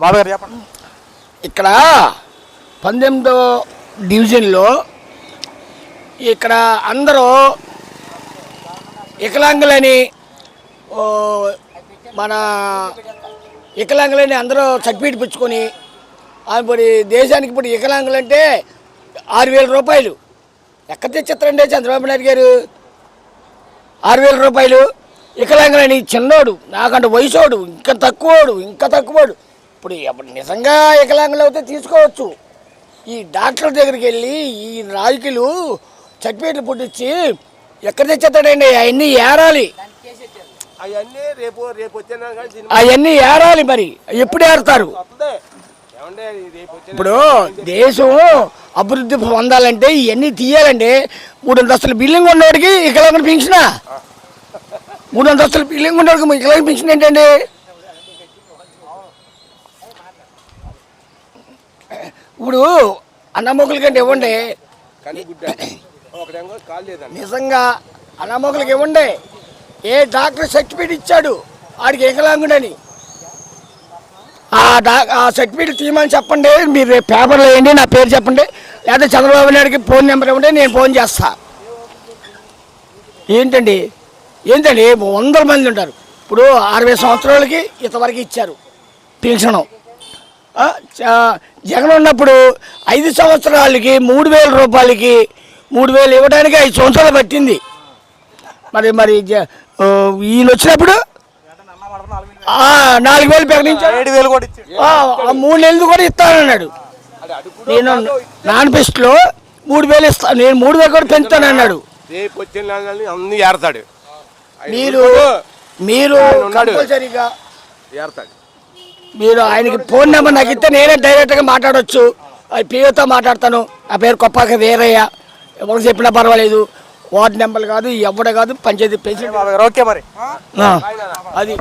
బాబు గారు చెప్పండి ఇక్కడ పంతొమ్మిదో డివిజన్లో ఇక్కడ అందరూ వికలాంగులని మన వికలాంగులని అందరూ సర్టిఫికేట్ పుచ్చుకొని ఇప్పుడు దేశానికి ఇప్పుడు వికలాంగులంటే ఆరు వేల రూపాయలు. ఎక్కడ తెచ్చిస్తారండి చంద్రబాబు నాయుడు గారు? ఆరు వేల రూపాయలు. వికలాంగులని చిన్నోడు నాకంటే వయసోడు ఇంకా తక్కువోడు ఇంకా తక్కువోడు. ఇప్పుడు నిజంగా వికలాంగులు అయితే తీసుకోవచ్చు. ఈ డాక్టర్ దగ్గరికి వెళ్ళి ఈ రాజకీయులు సర్టిఫికేట్లు పుట్టించి ఎక్కడ తెచ్చేస్తాడండి? అవన్నీ ఏరాలి. అవన్నీ రేపు రేపు అవన్నీ ఏరాలి మరి. ఎప్పుడు ఏరుతారు? ఇప్పుడు దేశం అభివృద్ధి పొందాలంటే ఇవన్నీ తీయాలండి మూడు అంతస్తుల బిల్డింగ్ ఉన్నవాడికి వికలాంగుల పెన్షనా? మూడు అంతస్తుల బిల్డింగ్ ఉన్నవాడికి వికలాంగుల పెన్షన్ ఏంటండి? ఇప్పుడు అన్నమ్మకుల కంటే ఇవ్వండి. నిజంగా అన్నమ్మకులకి ఇవ్వండి. ఏ డాక్టర్ సర్టిఫికేట్ ఇచ్చాడు? ఆడికి వికలాంగుడని ఆ డా ఆ సర్టిఫికేట్ తీయమని చెప్పండి. మీరు పేపర్లో వేయండి నా పేరు చెప్పండి. లేదా చంద్రబాబు నాయుడుకి ఫోన్ నెంబర్ ఇవ్వండి నేను ఫోన్ చేస్తా. ఏంటండి? ఏంటండి? వందల మంది ఉంటారు. ఇప్పుడు అరవై సంవత్సరాలకి ఇంతవరకు ఇచ్చారు. పెన్షను జగన్ ఉన్నప్పుడు ఐదు సంవత్సరాలకి మూడు వేల రూపాయలకి మూడు వేలు ఇవ్వడానికి ఐదు సంవత్సరాలు పట్టింది. మరి మరి ఈయన వచ్చినప్పుడు నాలుగు వేలు ప్రకటించాడు. మూడు నెలలు కూడా ఇస్తానన్నాడు. అడుగు నేను మేనిఫెస్టోలో మూడు వేలు ఇస్తాను నేను మూడు వేలు కూడా పెంచుతానన్నాడు. మీరు మీరు. కంపల్సరీగా ఏరతాడు మీరు ఆయనకి ఫోన్ నెంబర్ నాకు ఇస్తే నేనే డైరెక్ట్గా మాట్లాడవచ్చు అది పిఓతో మాట్లాడతాను. నా పేరు కొప్పాక వీరయ్య. ఎవరు చెప్పినా పర్వాలేదు. వార్డు నెంబర్ కాదు ఎవడ కాదు పంచాయతీ ప్రెసిడెంట్ ఓకే మరి. ఆ, అది.